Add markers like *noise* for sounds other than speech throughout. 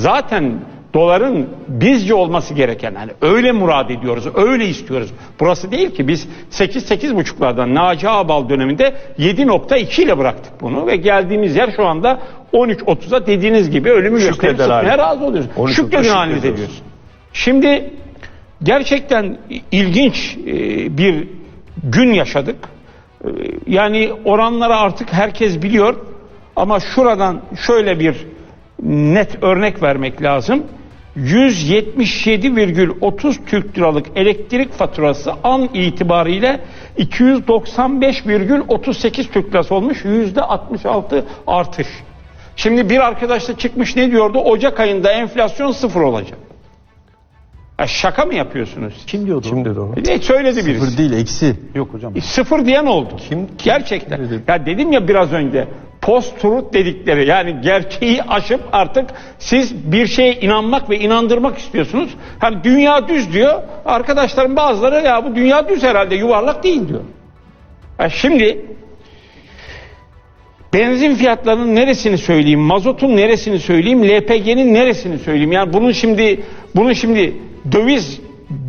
zaten doların bizce olması gereken yani öyle murad ediyoruz, öyle istiyoruz. Burası değil ki biz 8 buçuklardan Naci Ağbal döneminde 7.2 ile bıraktık bunu ve geldiğimiz yer şu anda 13.30'a dediğiniz gibi ölümü gösterip sıkmaya razı oluyoruz. 13.30'a Şükredin halinize şükrediyoruz. diyoruz. Şimdi gerçekten ilginç e, bir gün yaşadık. E, Yani oranları artık herkes biliyor ama şuradan şöyle bir net örnek vermek lazım. 177,30 Türk liralık elektrik faturası an itibariyle 295,38 Türk lirası olmuş. %66 artış. Şimdi bir arkadaş da çıkmış ne diyordu? Ocak ayında enflasyon sıfır olacak. Ya şaka mı yapıyorsunuz? Kim diyordu? Kim dedi onu? Ne söyledi birisi? Sıfır değil eksi. Yok hocam. E, Sıfır diyen oldu. Kim- Gerçekten. kim dedi? ya dedim ya biraz önce post-truth dedikleri yani gerçeği aşıp artık siz bir şeye inanmak ve inandırmak istiyorsunuz. Hani dünya düz diyor. Arkadaşlarım bazıları ya bu dünya düz herhalde yuvarlak değil diyor. Ya şimdi benzin fiyatlarının neresini söyleyeyim, mazotun neresini söyleyeyim, LPG'nin neresini söyleyeyim? Yani bunun şimdi bunun şimdi döviz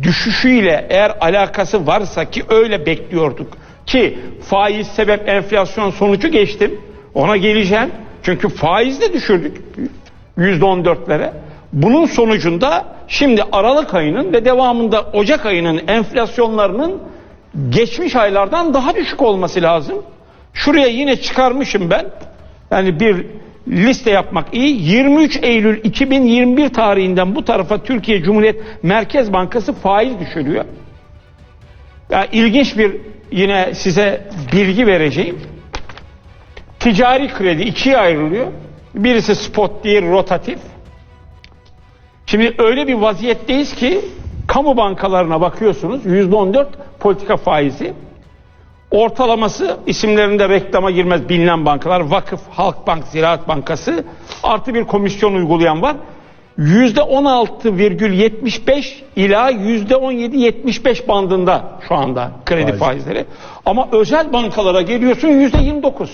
düşüşüyle eğer alakası varsa ki öyle bekliyorduk ki faiz sebep enflasyon sonucu geçtim. Ona geleceğim. Çünkü faiz de düşürdük %14'lere. Bunun sonucunda şimdi Aralık ayının ve devamında Ocak ayının enflasyonlarının geçmiş aylardan daha düşük olması lazım. Şuraya yine çıkarmışım ben. Yani bir liste yapmak iyi. 23 Eylül 2021 tarihinden bu tarafa Türkiye Cumhuriyet Merkez Bankası faiz düşürüyor. Ya ilginç bir yine size bilgi vereceğim. Ticari kredi ikiye ayrılıyor. Birisi spot, diğeri rotatif. Şimdi öyle bir vaziyetteyiz ki kamu bankalarına bakıyorsunuz %14 politika faizi. Ortalaması isimlerinde reklama girmez bilinen bankalar Vakıf, Halkbank, Ziraat Bankası artı bir komisyon uygulayan var. %16,75 ila %17,75 bandında şu anda kredi faizleri. Ama özel bankalara geliyorsun %29.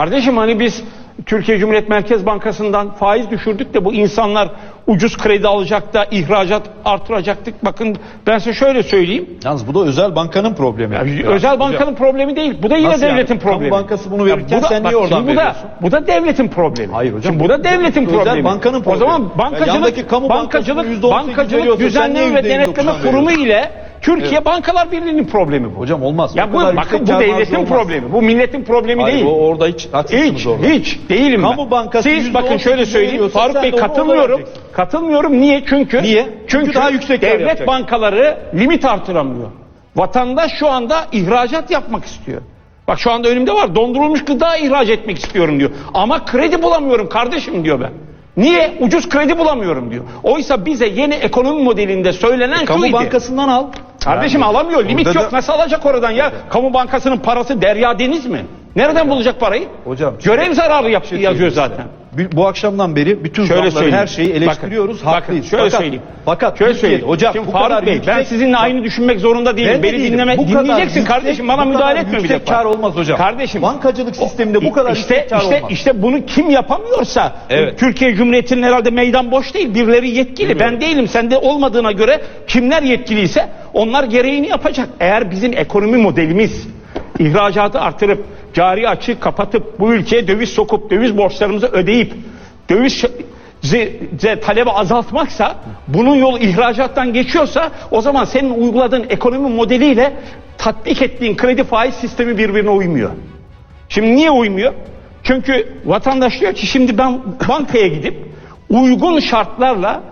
Kardeşim hani biz Türkiye Cumhuriyet Merkez Bankası'ndan faiz düşürdük de bu insanlar ucuz kredi alacak da ihracat artıracaktık. Bakın ben size şöyle söyleyeyim. Yalnız bu da özel bankanın problemi. Ya, Ya, özel bankanın problemi değil. Bu da yine Nasıl yani? devletin Kamu problemi. bankası bunu Ya verirken bu da- sen niye oradan bu da, veriyorsun? bu da devletin problemi. Hayır hocam, Şimdi bu bu- da devletin bu özel problemi. bankanın O problemi. zaman Ya bankacılık, kamu bankası bankacılık, %18 bankacılık düzenleme ve %29'dan denetleme kurumu ile Türkiye Bankalar Birliği'nin problemi bu. Hocam olmaz. ya bu bakın bu devletin olmaz. problemi. Bu milletin problemi Hayır, değil. o orada hiç Hiç, orada. hiç değilim Kamu ben. bankası Siz bakın %18 şöyle söyleyeyim. Faruk Bey katılmıyorum. Katılmıyorum. Niye? Çünkü Niye? Çünkü, Çünkü daha yüksek devlet yapacak. bankaları limit artıramıyor. Vatandaş şu anda ihracat yapmak istiyor. Bak şu anda önümde var. Dondurulmuş gıda ihraç etmek istiyorum diyor. Ama kredi bulamıyorum kardeşim diyor ben. Niye? Ucuz kredi bulamıyorum diyor. Oysa bize yeni ekonomi modelinde söylenen Kamu şuydu. bankasından al. Kardeşim alamıyor. Limit yok. da- Nasıl alacak oradan ya? Kamu bankasının parası derya deniz mi? Nereden bulacak parayı? Hocam, Görev zararı yap- şey yazıyor zaten. Bu- akşamdan beri bütün Şöyle zamları her şeyi eleştiriyoruz. Bakın, haklıyız. bakın, şöyle fakat, söyleyeyim. Fakat Şöyle Türkiye'de söyleyeyim. hocam Şimdi bu Faruk kadar Bey, yüksek, ben sizinle aynı düşünmek zorunda değilim. Ben Beni değilim. dinleme, Bu dinleyeceksin yüksek- kardeşim. Bana müdahale etme bir defa. kar olmaz hocam. Kardeşim. Bankacılık sisteminde bu kadar işte, yüksek kar işte, olmaz. işte bunu kim yapamıyorsa Evet. Türkiye Cumhuriyeti'nin herhalde meydan boş değil. Birileri yetkili. Ben değilim. Sende olmadığına göre kimler yetkiliyse onlar gereğini yapacak. Eğer bizim ekonomi modelimiz ihracatı artırıp cari açığı kapatıp bu ülkeye döviz sokup döviz borçlarımızı ödeyip döviz talebi azaltmaksa bunun yolu ihracattan geçiyorsa o zaman senin uyguladığın ekonomi modeliyle tatbik ettiğin kredi faiz sistemi birbirine uymuyor. Şimdi niye uymuyor? Çünkü vatandaş diyor ki şimdi ben bankaya gidip uygun şartlarla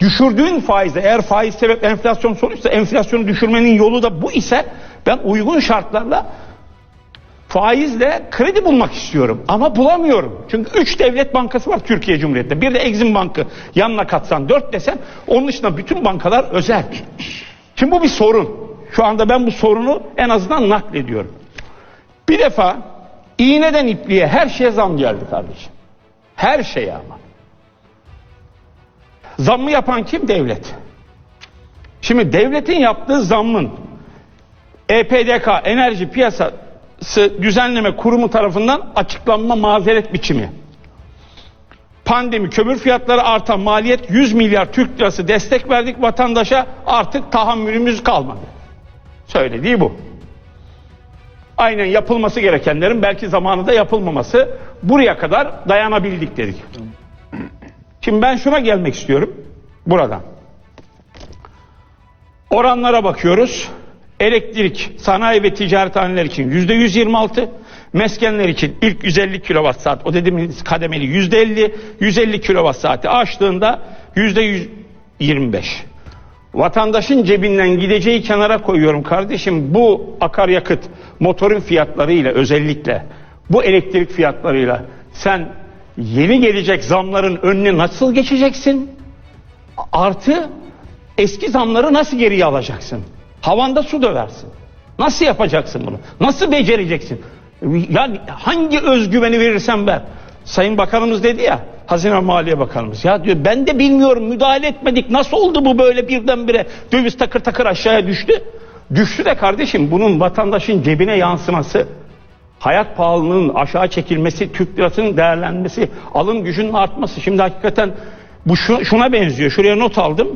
düşürdüğün faizle eğer faiz sebep enflasyon sonuçsa enflasyonu düşürmenin yolu da bu ise ben uygun şartlarla faizle kredi bulmak istiyorum ama bulamıyorum. Çünkü 3 devlet bankası var Türkiye Cumhuriyeti'nde. Bir de Exim Bankı yanına katsan 4 desen onun dışında bütün bankalar özel. Şimdi bu bir sorun. Şu anda ben bu sorunu en azından naklediyorum. Bir defa iğneden ipliğe her şeye zam geldi kardeşim. Her şeye ama. Zammı yapan kim? Devlet. Şimdi devletin yaptığı zammın EPDK Enerji Piyasası Düzenleme Kurumu tarafından açıklanma mazeret biçimi. Pandemi, kömür fiyatları artan maliyet 100 milyar Türk lirası destek verdik vatandaşa artık tahammülümüz kalmadı. Söylediği bu. Aynen yapılması gerekenlerin belki zamanında yapılmaması buraya kadar dayanabildik dedik. Şimdi ben şuna gelmek istiyorum buradan. Oranlara bakıyoruz. Elektrik, sanayi ve ticarethaneler için yüzde 126, meskenler için ilk 150 kilowatt saat, o dediğimiz kademeli yüzde 50, 150 kilowatt saati aştığında yüzde 125. Vatandaşın cebinden gideceği kenara koyuyorum kardeşim bu akaryakıt motorun fiyatlarıyla özellikle bu elektrik fiyatlarıyla sen yeni gelecek zamların önüne nasıl geçeceksin? Artı eski zamları nasıl geriye alacaksın? Havanda su döversin. Nasıl yapacaksın bunu? Nasıl becereceksin? Yani hangi özgüveni verirsen ver. Sayın Bakanımız dedi ya, Hazine Maliye Bakanımız. Ya diyor ben de bilmiyorum müdahale etmedik. Nasıl oldu bu böyle birdenbire döviz takır takır aşağıya düştü? Düştü de kardeşim bunun vatandaşın cebine yansıması, hayat pahalılığının aşağı çekilmesi, Türk lirasının değerlenmesi, alım gücünün artması. Şimdi hakikaten bu şu- şuna benziyor. Şuraya not aldım.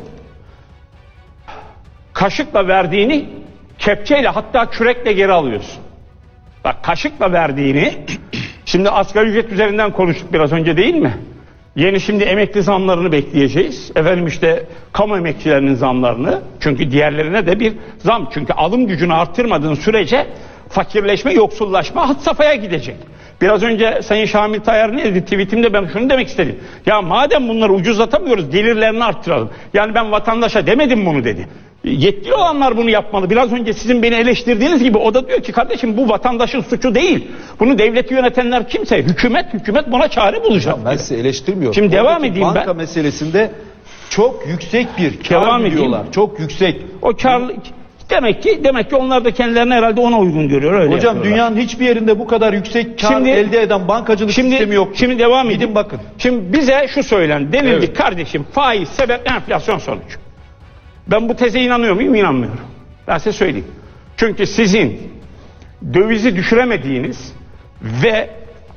Kaşıkla verdiğini kepçeyle hatta kürekle geri alıyorsun. Bak kaşıkla verdiğini *clears throat* şimdi asgari ücret üzerinden konuştuk biraz önce değil mi? Yeni şimdi emekli zamlarını bekleyeceğiz. Efendim işte kamu emekçilerinin zamlarını. Çünkü diğerlerine de bir zam. Çünkü alım gücünü arttırmadığın sürece fakirleşme, yoksullaşma had safhaya gidecek. Biraz önce Sayın Şamil Tayyar ne dedi tweetimde ben şunu demek istedim. Ya madem bunları ucuzlatamıyoruz gelirlerini arttıralım. Yani ben vatandaşa demedim bunu dedi. Yetkili olanlar bunu yapmalı. Biraz önce sizin beni eleştirdiğiniz gibi o da diyor ki kardeşim bu vatandaşın suçu değil. Bunu devleti yönetenler kimse? Hükümet, hükümet buna çare bulacak. Ben sizi eleştirmiyorum. Şimdi devam Oradaki edeyim banka ben. meselesinde çok yüksek bir kar Devam edeyim. biliyorlar. Çok yüksek. O karlı demek ki demek ki onlar da kendilerini herhalde ona uygun görüyor öyle Hocam yapıyorlar. dünyanın hiçbir yerinde bu kadar yüksek kar Şimdi- elde eden bankacılık sistemi Şimdi yok. şimdi devam edin. Bakın. Şimdi bize şu söylen denildi Evet. kardeşim faiz sebep enflasyon sonuç. Ben bu teze inanıyor muyum? İnanmıyorum. Ben size söyleyeyim. Çünkü sizin dövizi düşüremediğiniz ve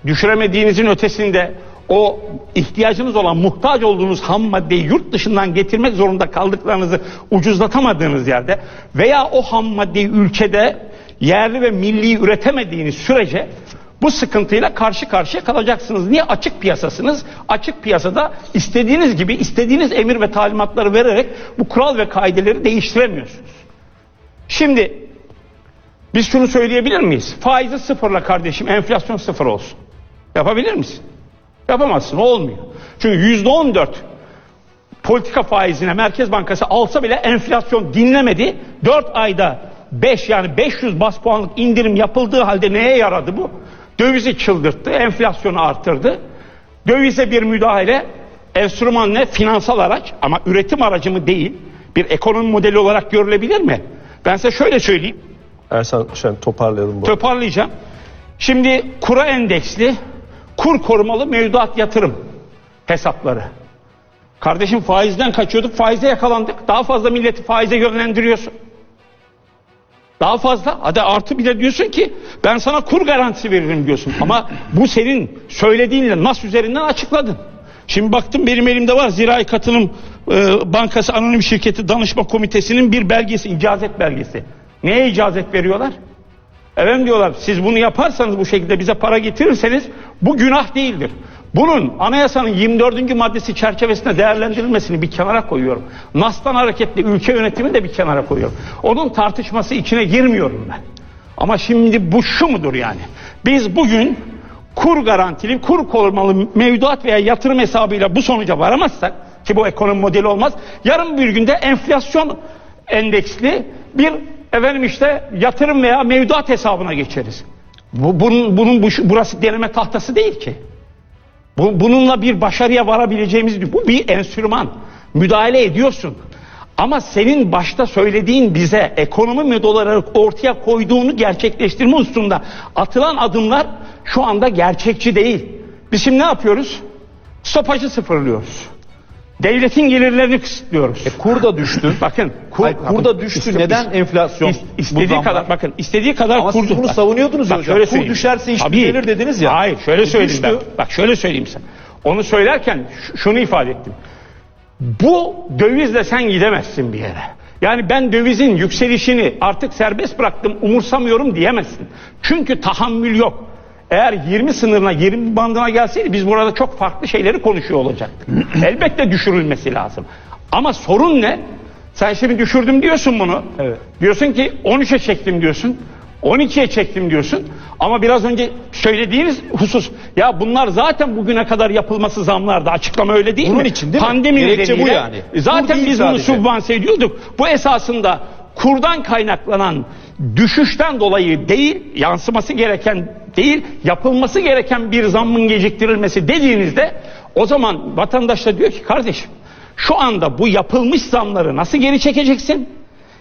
düşüremediğinizin ötesinde o ihtiyacınız olan muhtaç olduğunuz ham maddeyi yurt dışından getirmek zorunda kaldıklarınızı ucuzlatamadığınız yerde veya o ham maddeyi ülkede yerli ve milli üretemediğiniz sürece bu sıkıntıyla karşı karşıya kalacaksınız. Niye? Açık piyasasınız. Açık piyasada istediğiniz gibi istediğiniz emir ve talimatları vererek bu kural ve kaideleri değiştiremiyorsunuz. Şimdi biz şunu söyleyebilir miyiz? Faizi sıfırla kardeşim, enflasyon sıfır olsun. Yapabilir misin? Yapamazsın, olmuyor. Çünkü yüzde on dört politika faizine Merkez Bankası alsa bile enflasyon dinlemedi. 4 ayda 5 yani 500 bas puanlık indirim yapıldığı halde neye yaradı bu? Dövizi çıldırttı, enflasyonu arttırdı. Dövize bir müdahale, enstrüman ne? Finansal araç ama üretim aracı mı değil. Bir ekonomi modeli olarak görülebilir mi? Ben size şöyle söyleyeyim. Ersan Şen toparlayalım bu. Toparlayacağım. Şimdi kura endeksli, kur korumalı mevduat yatırım hesapları. Kardeşim faizden kaçıyorduk, faize yakalandık. Daha fazla milleti faize yönlendiriyorsun. Daha fazla. Hadi artı bir de diyorsun ki ben sana kur garantisi veririm diyorsun. Ama bu senin söylediğinle nas üzerinden açıkladın. Şimdi baktım benim elimde var Zirai Katılım e, Bankası Anonim Şirketi Danışma Komitesi'nin bir belgesi, icazet belgesi. Neye icazet veriyorlar? Efendim diyorlar siz bunu yaparsanız bu şekilde bize para getirirseniz bu günah değildir. Bunun anayasanın 24. maddesi çerçevesinde değerlendirilmesini bir kenara koyuyorum. NAS'tan hareketli ülke yönetimi de bir kenara koyuyorum. Onun tartışması içine girmiyorum ben. Ama şimdi bu şu mudur yani? Biz bugün kur garantili, kur korumalı mevduat veya yatırım hesabıyla bu sonuca varamazsak ki bu ekonomi modeli olmaz. Yarın bir günde enflasyon endeksli bir efendim işte yatırım veya mevduat hesabına geçeriz. Bu, bunun, bunun bu, burası deneme tahtası değil ki. Bu, bununla bir başarıya varabileceğimiz bu bir enstrüman. Müdahale ediyorsun. Ama senin başta söylediğin bize ekonomi modeli olarak ortaya koyduğunu gerçekleştirme hususunda atılan adımlar şu anda gerçekçi değil. Biz şimdi ne yapıyoruz? Stopajı sıfırlıyoruz. Devletin gelirlerini kısıtlıyoruz. E, kur da düştü. *laughs* Bakın Kur, Hayır, kur da düştü. iste- Neden enflasyon? is- istediği kadar bakın istediği kadar Ama siz kurdu. bunu Bak- savunuyordunuz ya hocam. şöyle Kur düşerse iş düzelir dediniz ya. Hayır şöyle E, söyleyeyim düştü. ben. Bak şöyle söyleyeyim sen. Onu söylerken şunu ifade ettim. Bu dövizle sen gidemezsin bir yere. Yani ben dövizin yükselişini artık serbest bıraktım, umursamıyorum diyemezsin. Çünkü tahammül yok. Eğer 20 sınırına, 20 bandına gelseydi biz burada çok farklı şeyleri konuşuyor olacaktık. *clears throat* Elbette düşürülmesi lazım. Ama sorun ne? Sen şimdi düşürdüm diyorsun bunu. Evet. Diyorsun ki 13'e çektim diyorsun. 12'ye çektim diyorsun. Ama biraz önce söylediğiniz husus ya bunlar zaten bugüne kadar yapılması zamlardı. Açıklama öyle değil Bunun mi? için değil mi? Pandemi Gerekçe bu nedeniyle yani. Zaten Bu değil biz bunu sadece. sübvanse ediyorduk. Bu esasında kurdan kaynaklanan düşüşten dolayı değil, yansıması gereken değil, yapılması gereken bir zammın geciktirilmesi dediğinizde o zaman vatandaş da diyor ki kardeşim şu anda bu yapılmış zamları nasıl geri çekeceksin?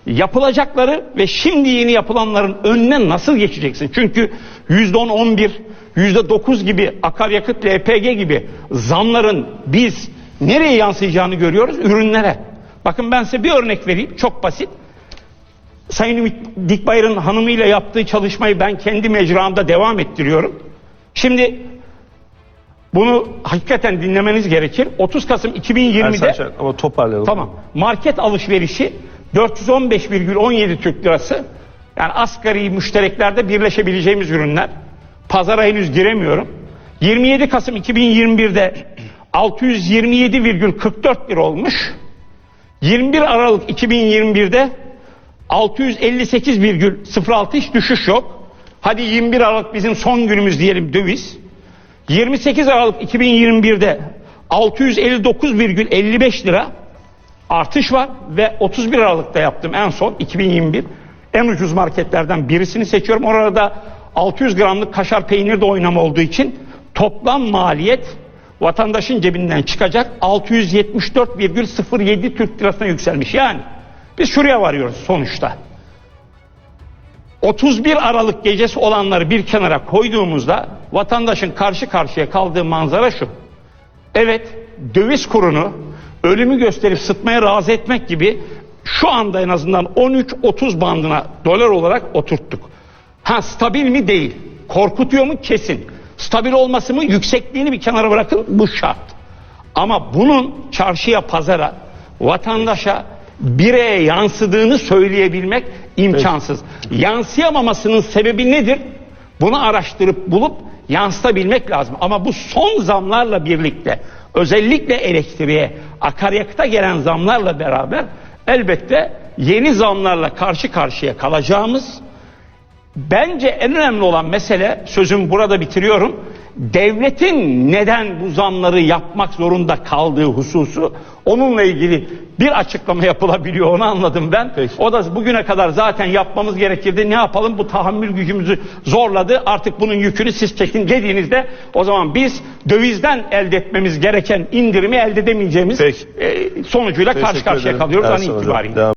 Yapılacakları ve şimdi yeni yapılanların önüne nasıl geçeceksin? Çünkü %10, 11, %9 gibi akaryakıt, LPG gibi zamların biz nereye yansıyacağını görüyoruz? Ürünlere. Bakın ben size bir örnek vereyim. Çok basit. Sayın Ümit Dikbayır'ın hanımıyla yaptığı çalışmayı ben kendi mecramda devam ettiriyorum. Şimdi bunu hakikaten dinlemeniz gerekir. 30 Kasım 2020'de Ersan ama toparlayalım. Tamam. Market alışverişi 415,17 Türk lirası. Yani asgari müştereklerde birleşebileceğimiz ürünler. Pazara henüz giremiyorum. 27 Kasım 2021'de 627,44 lira olmuş. 21 Aralık 2021'de 658,06 hiç düşüş yok. Hadi 21 Aralık bizim son günümüz diyelim döviz. 28 Aralık 2021'de 659,55 lira artış var ve 31 Aralık'ta yaptım en son 2021 en ucuz marketlerden birisini seçiyorum. Orada 600 gramlık kaşar peynir de oynama olduğu için toplam maliyet vatandaşın cebinden çıkacak 674,07 Türk lirasına yükselmiş. Yani biz şuraya varıyoruz sonuçta. 31 Aralık gecesi olanları bir kenara koyduğumuzda vatandaşın karşı karşıya kaldığı manzara şu. Evet döviz kurunu ölümü gösterip sıtmaya razı etmek gibi şu anda en azından 13-30 bandına dolar olarak oturttuk. Ha stabil mi değil. Korkutuyor mu kesin. Stabil olması mı yüksekliğini bir kenara bırakın bu şart. Ama bunun çarşıya pazara vatandaşa bireye yansıdığını söyleyebilmek imkansız. Yansıyamamasının sebebi nedir? Bunu araştırıp bulup yansıtabilmek lazım. Ama bu son zamlarla birlikte özellikle elektriğe, akaryakıta gelen zamlarla beraber elbette yeni zamlarla karşı karşıya kalacağımız Bence en önemli olan mesele, sözümü burada bitiriyorum. Devletin neden bu zamları yapmak zorunda kaldığı hususu, onunla ilgili bir açıklama yapılabiliyor, onu anladım ben. Peki. O da bugüne kadar zaten yapmamız gerekirdi. Ne yapalım? Bu tahammül gücümüzü zorladı. Artık bunun yükünü siz çekin dediğinizde o zaman biz dövizden elde etmemiz gereken indirimi elde edemeyeceğimiz Peki. e, sonucuyla karşı Teşekkür karşıya ederim. kalıyoruz an itibariyle.